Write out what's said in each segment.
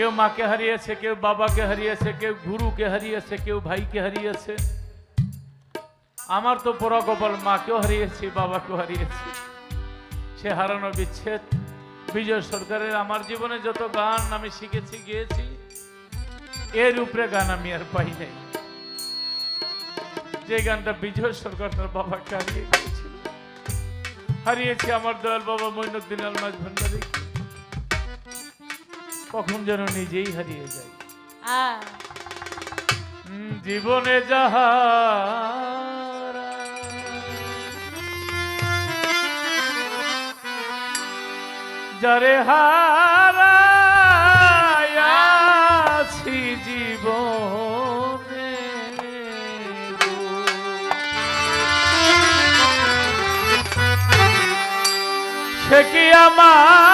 কেউ মাকে হারিয়েছে, কেউ বাবাকে হারিয়েছে, কেউ গুরুকে হারিয়েছে, কেউ ভাইকে হারিয়েছে। আমার তো পরা কপাল মাকেও হারিয়েছি, বাবাকেও হারিয়েছি। সে হারানো বিচ্ছেদ। বিজয় সরকারের আমার জীবনে যত গান আমি শিখেছি, গিয়েছি এর উপরে গান আমি আর পাই নাই। যে গানটা বিজয় সরকার তার বাবাকে হারিয়ে হারিয়েছি আমার দয়াল বাবা মইনুদ্দিন আলমাজ ভান্ডারী। কখন যেন নিজেই হারিয়ে যায়। জীবনে যাহা যারে হারায়াছি জীবনে। সে কি আমায়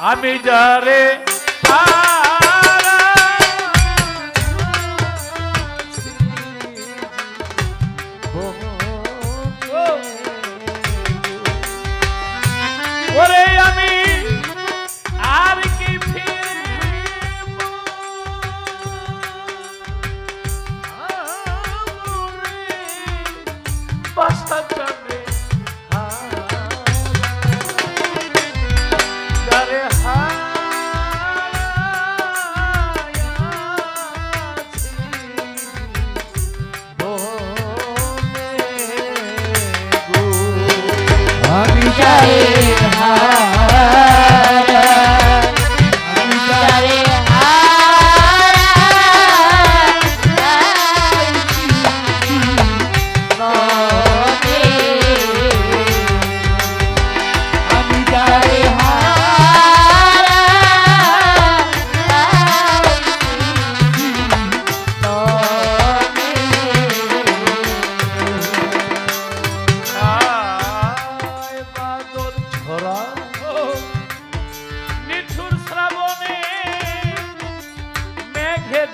আমি যারে ওরে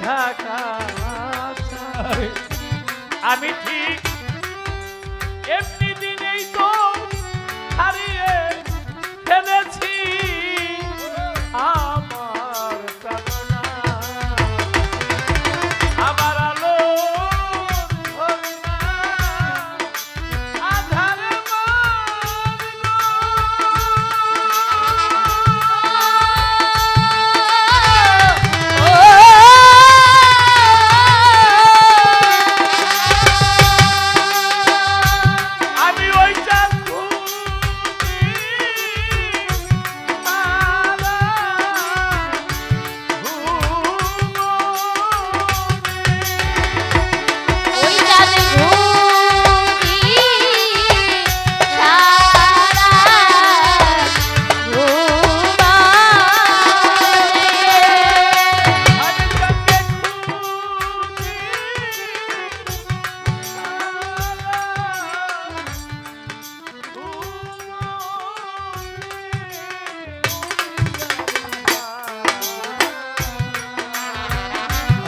ঢাকা। আমি ঠিক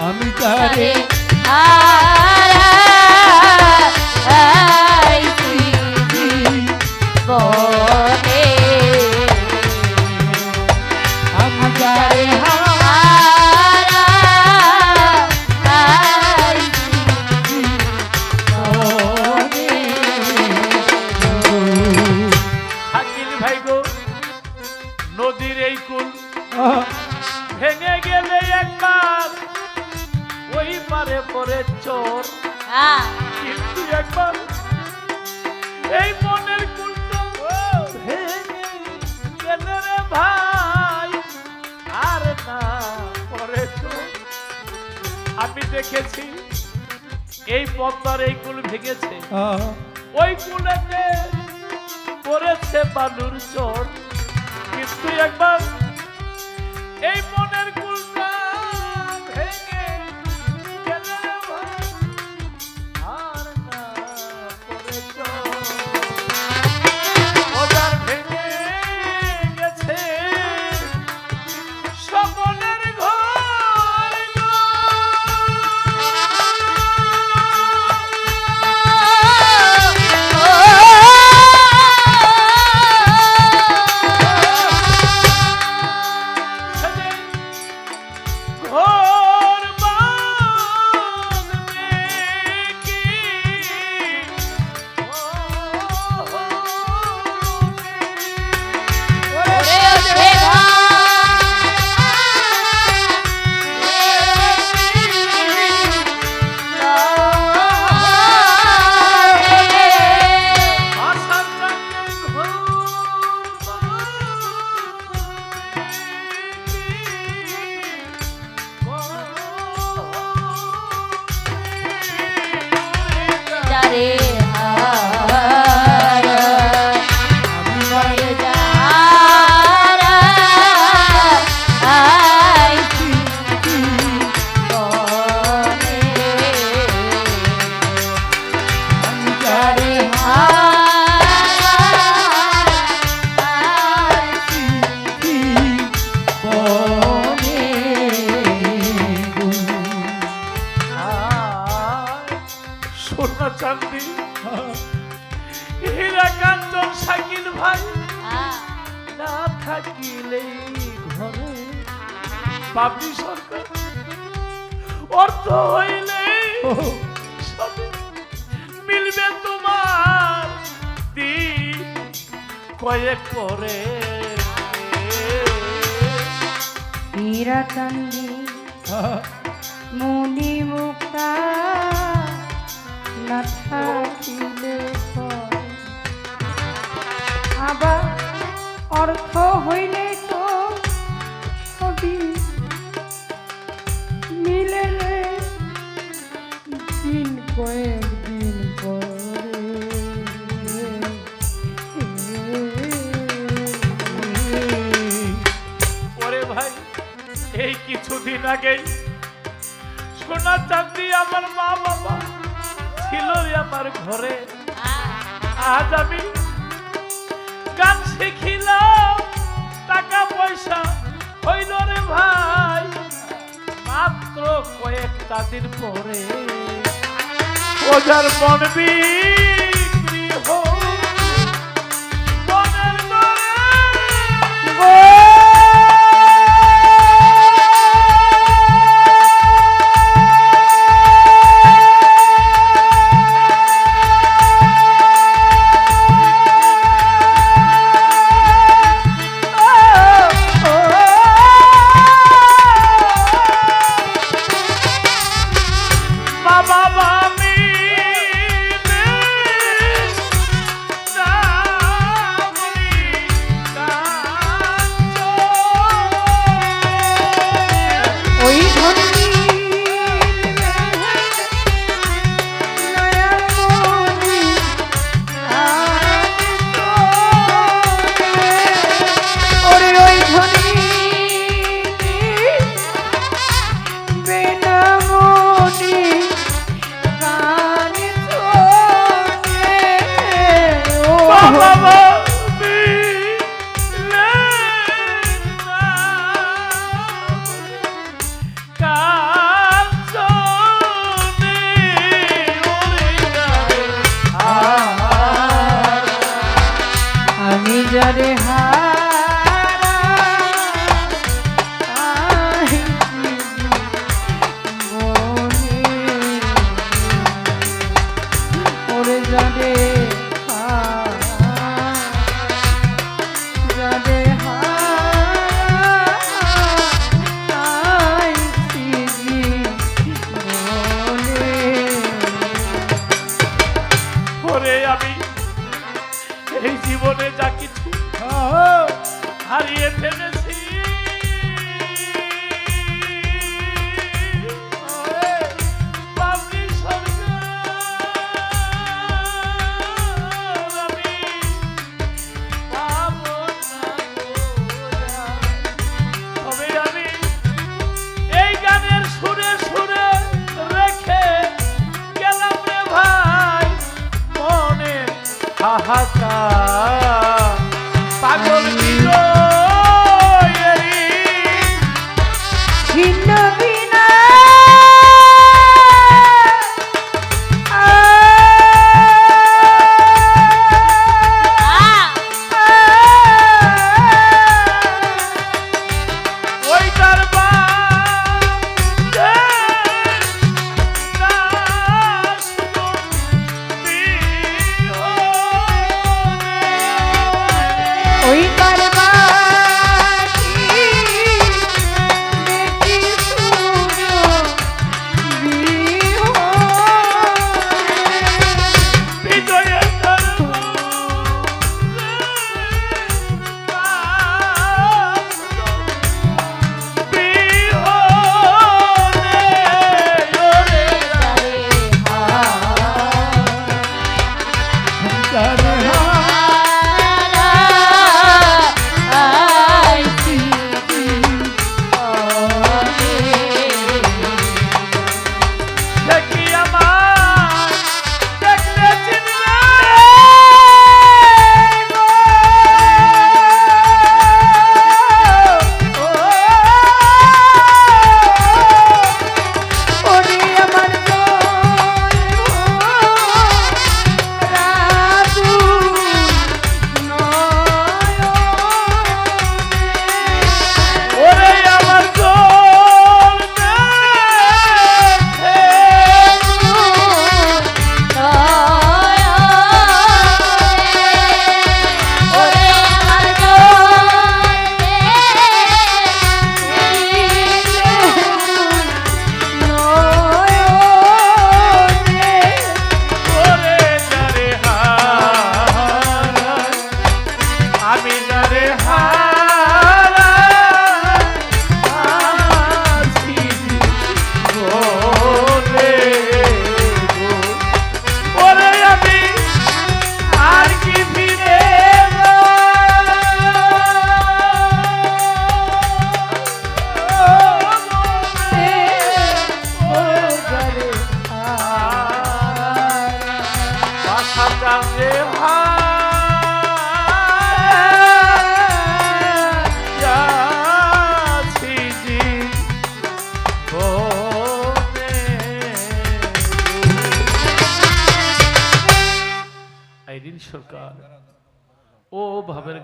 আমি তারে। নদীর এই কুল ভেঙে গেলে একবার পারে পরে চোর। কিন্তু একবার এই মনের কুলটা ভেঙে ভাই আর না পরে চোর। আমি দেখেছি এই পদ্মার এই কুল ভেঙেছে। ওই কুলেতে পড়েছে বালুর চট কিন্তু একবার এই মনের সোনা চাঁদি হীরা কাঞ্চন শাকিল ভাই। না থাকিলে ঘরে বাপি সরকার। অর্থ হইলে মিলবে তোমার। দিন কয়েক করে হীরাকান্দি মুনি মুক্তা না থাকিলে। আবার অর্থ হইলে তো সবই মিলে রে দিন পরে ভাই, এই কিছুদিন আগেই সোনা চাঁদি আমার মা বাবা ছিল আমার ঘরে। আজ আমি গান শিখিলাম টাকা পয়সা হইল রে ভাই মাত্র কয়েকটা দিন পরে। ওজার মন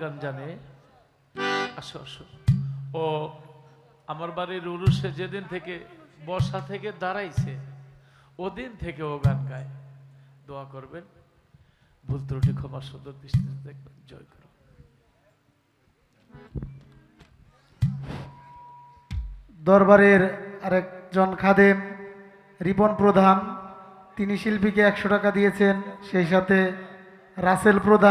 গান জানে। আসো আসো। ও, আমার বাড়ির উরুষে যেদিন থেকে বর্ষা থেকে দাঁড়াইছে, ওদিন থেকে ও গান গায়। দোয়া করবেন। ভুল ত্রুটি ক্ষমা সুন্দর দৃষ্টিতে দেখবেন। জয় করো দরবারের আরেকজন খাদেম, রিপন প্রধান, তিনি শিল্পীকে একশো টাকা দিয়েছেন, সেই সাথে রাসেল প্রধান